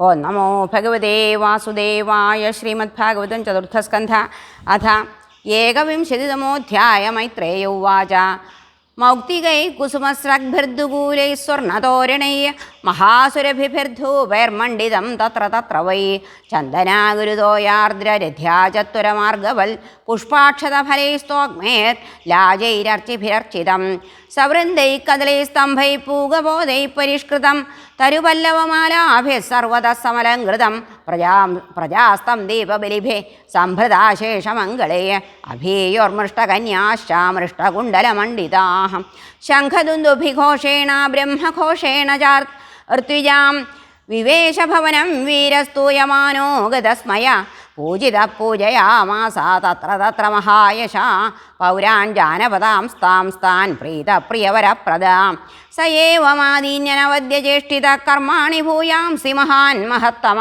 ഓ നമോ ഭഗവതേ വാസുദേവായ ശ്രീമദ് ശ്രീമദ്ഭാഗവതം ചതുർത്ഥസ്കന്ധ അഥ ഏകവിംശതിതമോധ്യായ മൈത്രേയ ഉവാച. മൗക്തികൈ കുസുമസ്രഗ്ഭിർദുകൂലൈ സ്വർണതോരണൈ മഹാസുരഭിഭിർധൂപൈർമണ്ഡിതം തത്ര തത്ര വൈ ചന്ദനാഗുരുതോയാർദ്രരഥ്യാചത്വരമാർഗവൽ പുഷ്പാക്ഷതഫലൈസ്തോഗ്മേർ ലാജൈരർച്ചിഭിരർച്ചിതം സവൃന്ദൈ കദലൈ സ്തംഭൈ പൂഗബോധൈ പരിഷ്കൃതം തരുപല്ലവമാലാഭിः സർവതः സമലങ്കൃതം പ്രജാ പ്രജാസ്തം ദീപബലിഭേ സംഭൃതാശേഷമംഗളേ അഭീയോർമൃഷ്ടകന്യാശ്ചാമൃഷ്ടകുണ്ടലമണ്ഡിതാഹം. ശംഖദുന്ദുഭിഘോഷേണ ബ്രഹ്മഘോഷേണ ചാർ ഋത്വിജാം വിവേശഭവനം വീരസ്തൂയമാനോ ഗതസ്മയ പൂജിത പൂജയാമാസ തത്ര തത്ര മഹായശ പൗരാൻ ജാനപദാം സ്താം സ്ഥാൻ പ്രീത പ്രിയവരപ്രദാം സ ജ്യേഷ്ഠിത കർമാണി ഭൂയാംസി മഹാൻ മഹത്തമ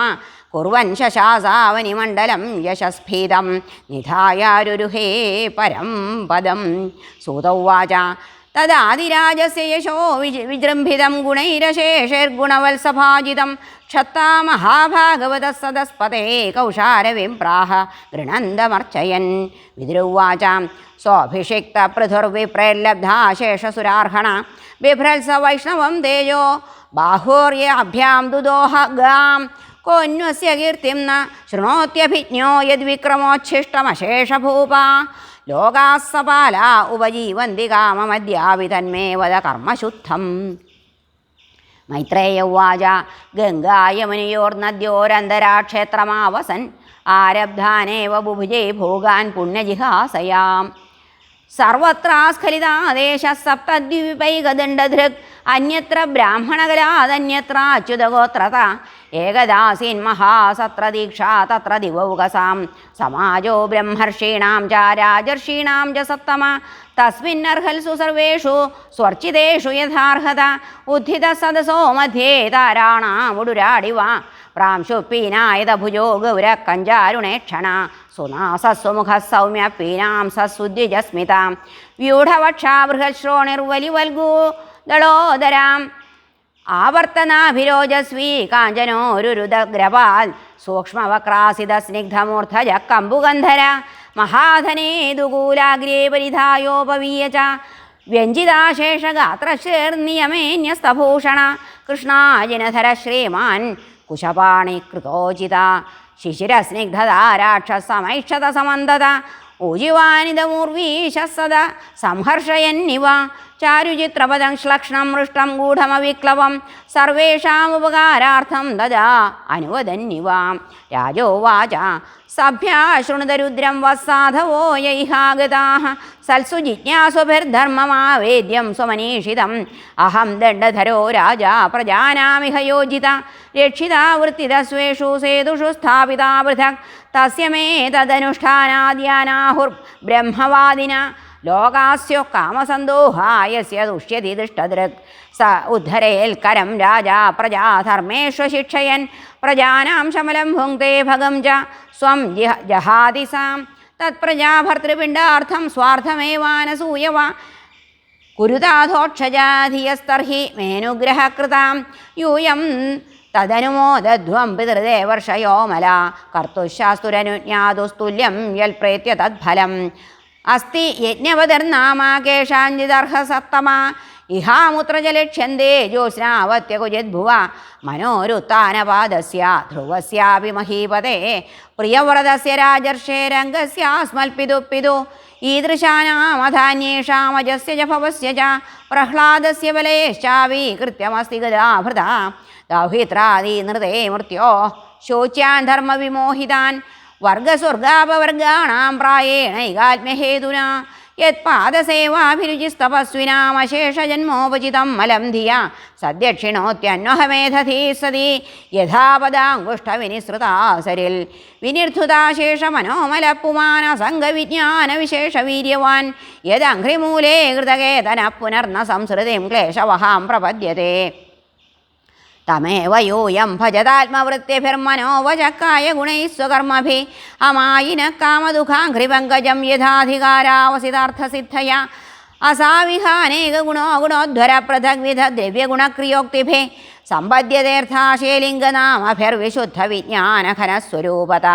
കുർവൻ ശശാസാവനിമണ്ഡലം യശസ്ഫീതം. നിധായാരുരുഹേ പരം പദം. സൂതൗവാച. തദാതിരാജസ്യ വിജ വിജൃംഭിതം ഗുണൈരശേഷൈർഗുണവത്സഭാജിതം ക്ഷത്താ മഹാഭാഗവത സദസ്പതേ കൗശാരവിം പ്രാഹ ഗൃണന്തമർച്ചയൻ. വിദ്രുവാചാം സ്വാഭിഷിക്ത പൃഥുർവിപ്രേലബ്ധാശേഷസുരാർഹണ ബിഭ്രത്സ വൈഷ്ണവം തേജോ. ബാഹോര്യാഭ്യാം ദുദോഹ ഗാം കോന്വസ്യ കീർത്തിം ന ശൃണോത്യഭിജ്ഞോ യദ്വിക്രമോച്ഛിഷ്ടമശേഷഭൂപ. ലോകാസപാല ഉപജീവന്തി കാമമദ്യാവിതന്മേ വത കർമ്മശുദ്ധം. മൈത്രേയ ഉവാച ഗംഗായമുനിയോർനദ്യോരന്തരാക്ഷേത്രമാവസൻ ആരബ്ധാനേവ ബുഭുജേ ഭോഗാൻ പുണ്യജിഹാസയാം. സർവത്രാസ്ഖലിതാദേശ സപ്തദ്വീപൈകദണ്ഡധൃക് അന്യത്ര ബ്രാഹ്മണകലാദന്യത്ര അച്യുതഗോത്രത ഏകദാസീൻ മഹാസത്ര ദീക്ഷാ തത്ര ദിവൗകസാം. സമാജോ ബ്രഹ്മർഷീണാം ച രാജർഷീണാം ച സത്തമ തസ്മിന്നർഹൽസു സർവേഷു സ്വർച്ചിതേഷു യഥാർഹത. ഉദ്ധിത സദസോ മധ്യേ താരാണാമുടുരാടിവ പ്രാംശുപ്പീനായത ഭുജോ ഗൗര കഞ്ചാരുണേക്ഷണ സുനാസസ്വമുഖ സൗമ്യ പീനാം സസുദ്വിജസ്മിതാം വ്യൂഢവക്ഷാ ദളോദരാം. ആവർത്തനാഭിരോജസ്വീ കാഞ്ചനോരുരുദ്രപാൽ സൂക്ഷ്മവക്രാസിത സ്നിഗ്ധമൂർധജ കമ്പുഗന്ധര മഹാധനേ ദുകൂലാഗ്രേ പരിധായോപവീയ ച വ്യഞ്ജിതാശേഷഗാത്രശ്രീർനിയമേന്യസ്തഭൂഷണ കൃഷ്ണാജിനധര ശ്രീമാൻ കുശപാണി കൃതോചിത ശിശിരസ്നിഗ്ധതാരാക്ഷസമൈക്ഷത സമന്തത ഊജിവാനിതമൂർവീശ സംഹർഷയന്നിവ ചാരുചിത്രപദം ശ്ലക്ഷ്ണം മൃഷ്ടം ഗൂഢമവിക്ലവം സർവേഷാമുപകാരാർത്ഥം ദദാ അനുവദന്നിവ. രാജോവാച സഭ്യാശൃണുതരുദ്രം വസ്സാധവോ യൈഹാഗതാः സൽസു ജിജ്ഞാസുഭിർധർമ്മമാവേദ്യം സ്വമനീഷിതം. അഹം ദണ്ഡധരോ രാജ പ്രജാനാമിഹ യോജിത രക്ഷിതാ വൃത്തിതസ്വേഷു സേതുഷു സ്ഥാപിതാ പൃഥക്. തസ്യ മേ തദനുഷ്ഠാനാദ്യാനാഹുർ ബ്രഹ്മവാദിന ലോകാസ്യോ കാമസന്തോഹായസ്യ ദുഷ്യതി ദുഷ്ടദൃക് സ ഉദ്ധരേൽക്കരം രാജാ പ്രജാ ധർമ്മേഷ ശിക്ഷയൻ. പ്രജാനാം ശമലം ഭുങ്ക്തേ ഭഗം ച സ്വം ജിഹ ജഹാദിസാം. തത്പ്രജാഭർത്തൃപിണ്ഡാർത്ഥം സ്വാർത്ഥമേവാനസൂയവ. കുരുതാധോക്ഷജാധിയസ്തർഹി മേനുഗ്രഹകൃതാം. യൂയം തദനുമോദധ്വം പിതൃദേവർഷയോമല. കർത്തുശാസ്തുരനുജ്ഞാതുസ്തുല്യം യൽപ്രേത്യ തദ്ഫലം അസ്തി യജ്ഞവതിർനാമ കേഷാഞ്ചിദർഹസത്തമ ഇഹാമുത്രജലക്ഷ്യന്തേ ജ്യോത്സ്നാവത്യകുജിദ്ഭുവ മനോരുത്താനപാദസ്യ ധ്രുവസ്യാപി മഹീപതേ. പ്രിയവ്രതസ്യ രാജർഷേ രംഗസ്യാസ്മൽപിതുപ്പിതു ഈദൃശാനാമധാന്യേഷാമജസ്യ ച ഭവസ്യ ച. പ്രഹ്ലാദസ്യ ബലേശ്ചാവീകൃത്യമസ്തി ഗതാഭൃത ദൗഹിത്രാദീനൃതേ മൃത്യോ. ശോച്യാൻ ധർമ്മവിമോഹിതാൻ. വർഗസ്വർഗാപവർഗാണാം യത്പാദസേവാഭിരുചിസ്തപസ്വിനാമശേഷജന്മോപചിതം മലം ധിയ. സദ്യക്ഷിണോത്യന്വഹമേധീ സതി യഥാപദാങ്കുഷ്ടവിനിസൃതാസരിൽ വീര്യവാൻ യദഘ്രിമൂലേ കൃതകേതന പുനർന സംസൃതിം ക്ലേശവഹാം പ്രപദ്യത്തെ തമേവ യൂയം ഭജതാത്മവൃത്തിഭിർമനോവചക്കായ ഗുണൈः സ്വകർമ്മഭി അമായിന കാമദുഃഖാഘ്രിപങ്കജം യഥാധികാരാവസിതാർത്ഥസിദ്ധയ അസാവിഹാനേക ഗുണോ ഗുണോദ്വര പൃഥഗ്വിധ ദ്രവ്യഗുണക്രിയോക്തിഭേ സമ്പദ്യതീർത്ഥാശയലിംഗനാമഭിർവിശുദ്ധ വിജ്ഞാനഘനസ്വരൂപത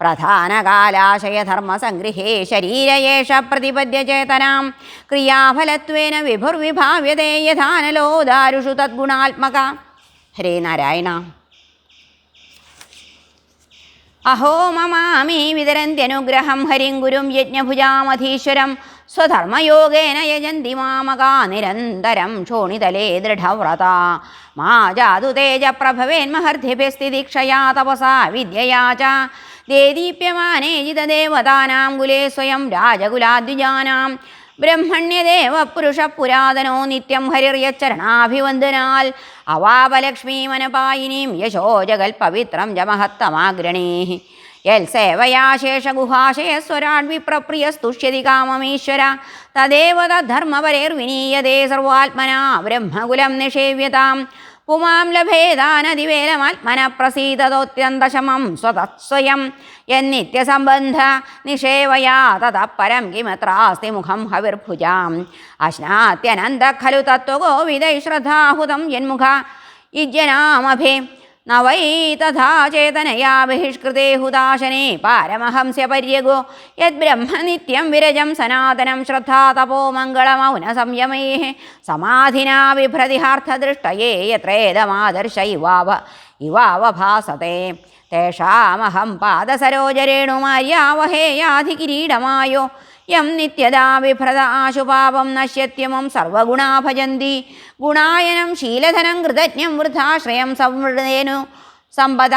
പ്രധാനകാലാശയധർമ്മസംഗൃഹേ ശരീരയേഷ പ്രതിപദ്യചേതനാം ക്രിയാഫലത്വേന വിഭുർവിഭാവ്യതേ യഥാനലോ ദാരുഷു തദ്ഗുണാത്മക ഹരേ നാരായണ. അഹോ മമാമി വിതരന്ത്യനുഗ്രഹം ഹരിം ഗുരും യജ്ഞഭുജാമധീശ്വരം. സ്വധർമ്മയോഗേന യജന്തി മാമകാ നിരന്തരം ക്ഷോണിതലേ ദൃഢവ്രത. മാ ജാതു തേജപ്രഭവേന്മഹർദ്ധിഭിസ്ഥിതിക്ഷയാ തപസാ വിദ്യയാ ച. ദേദീപ്യമാനേ ജിതദേവതാനാം കുലേ സ്വയം രാജകുലാദ്വിജാനാം. ബ്രഹ്മണ്യദേവ പുരുഷ പുരാതനോ നിത്യം ഹരിർയച്ചരണാഭിവന്ദനാൽ അവാപലക്ഷ്മീമനപായിനീം യശോ ജഗൽ പവിത്രം ശേഷ ഗുഹാശയ സ്വരാൺ ശേഷഗുഹാശയസ്വരാൺ വിപ്രപ്രിയസ്തുഷ്യതി കാമമീശ്വര തദേവ തദ്ധർമ്മപരേർവിനീയതേ സർവാത്മനാ ബ്രഹ്മകുലം നിഷേവ്യതാം. പുമാം ലഭേദാനതിവേലമാത്മനപ്രസീതോത്യന്തശമം സ്വതസ്വയം എന്നിത്യസംബന്ധ നിഷേവയാ തതഃ പരം കിമത്രാസ്തി മുഖം ഹവിർഭുജാം. അശ്നാത്യനന്ത ഖലു തത്വഗോവിദൈ ശ്രദ്ധാഹുതം യന്മുഖ. ഇജ്ജനാമഭേ തഥാ ചേതനയാ ബഹിഷ്കൃതേ ഹുദാശനെ പാരമഹംസ്യ പര്യഗോ. യദ്ബ്രഹ്മ നിത്യം വിരജം സനാതനം ശ്രദ്ധാ തപോ മംഗളമൗന സംയമേ സമാധിനാ ബിഭ്രതിഹാർത്ഥദൃഷ്ടയേ യത്രേദമാദർശ ഇവാവ ഇവാവഭാസത്തെ തേഷാമഹം പാദസരോജരേണുമാര്യാവഹേയാധികിരീടമായോ. യം നിത്യതാ വിഭ്രത ആശുപാപം നശ്യത്യമം സർവഗുണാ ഭജന്തി. ഗുണായനം ശീലധനം കൃതജ്ഞം വൃദ്ധാശ്രയം സംവൃതേനു സമ്പദ.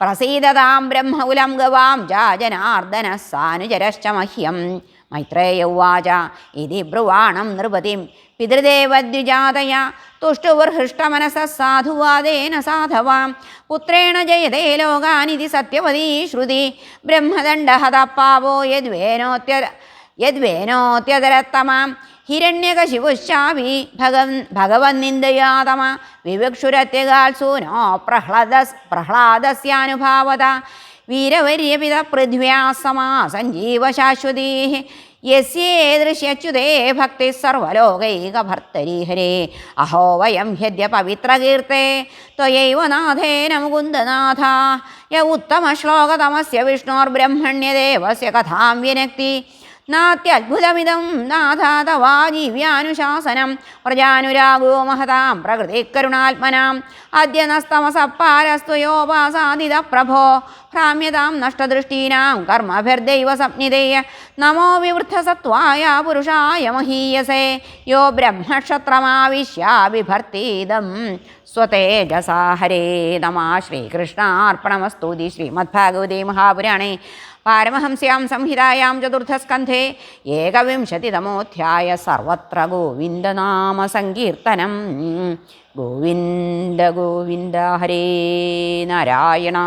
പ്രസീതതാം ബ്രഹ്മകുലം ഗവാം ജാജനാർദ്ദന സാനുചരശ്ച മഹ്യം മൈത്രേയ ഉവാച. ഇതി ബ്രുവാണം നൃപതിം. പിതൃദേവദ്വിജാതയ. തുഷ്ടുവർഹൃഷ്ടമനസ സാധുവാദേന സാധവാം. പുത്രേണ ജയതേ ലോകാനിതി സത്യവതീ ശ്രുതി. ബ്രഹ്മദണ്ഡഹതപ്പാവോ യദ്വേനോത്യ യദ്വേനോത്യതരത്തമാം. ഹിരണ്യകശിപുശ്ചാപി ഭഗവൻ ഭഗവന്നിന്ദയാതമ വിവക്ഷുരത്യകാൽസൂനോ പ്രഹ്ലദ പ്രഹ്ലാദസ്യാനുഭാവത. വീരവര്യപിത പൃഥ്വ്യാ സമാ സഞ്ജീവ ശാശ്വതീ യസ്യേദൃശ്യച്യുതേ ഭക്തി സർവലോകൈകഭർത്തരീഹരേ. അഹോ വയം ഹ്യദ്യ പവിത്രകീർത്തേ. ത്വയൈവ നാഥേന മുകുന്ദനാഥ യ ഉത്തമശ്ലോകതമസ്യ വിഷ്ണോർബ്രഹ്മണ്യദേവസ്യ കഥാം വിനക്തി. നാത്യത്ഭുതമിതം നാഥ തവാ ജീവ്യാനുശാസനം പ്രജാനുരാഗോ മഹതാം പ്രകൃതി കരുണാത്മനാം അദ്യ നസ്തമസപ്പാരസ്ത്വയോപാസാദിത പ്രഭോ ഭ്രാമ്യതാം നഷ്ടദൃഷ്ടീനാം കർമ്മഭിർദൈവ സംജ്ഞിതേയ നമോ വിവൃദ്ധസത്വായ പുരുഷായ മഹീയസേ. യോ ബ്രഹ്മക്ഷത്രമാവിശ്യാഭിഭർത്തീതം സ്വതേജസാഹരേ നമ ശ്രീകൃഷ്ണാർപ്പണമസ്തുതി ശ്രീമദ്ഭാഗവതേ മഹാപുരാണേ. പാരമഹംസ്യാം സംഹിതായാം ചതുർത്ഥസ്കന്ധേ ഏകവിംശതിതമോധ്യായ സർവത്ര ഗോവിന്ദനാമ സങ്കീർത്തനം. ഗോവിന്ദ ഗോവിന്ദ ഹരേ നാരായണ.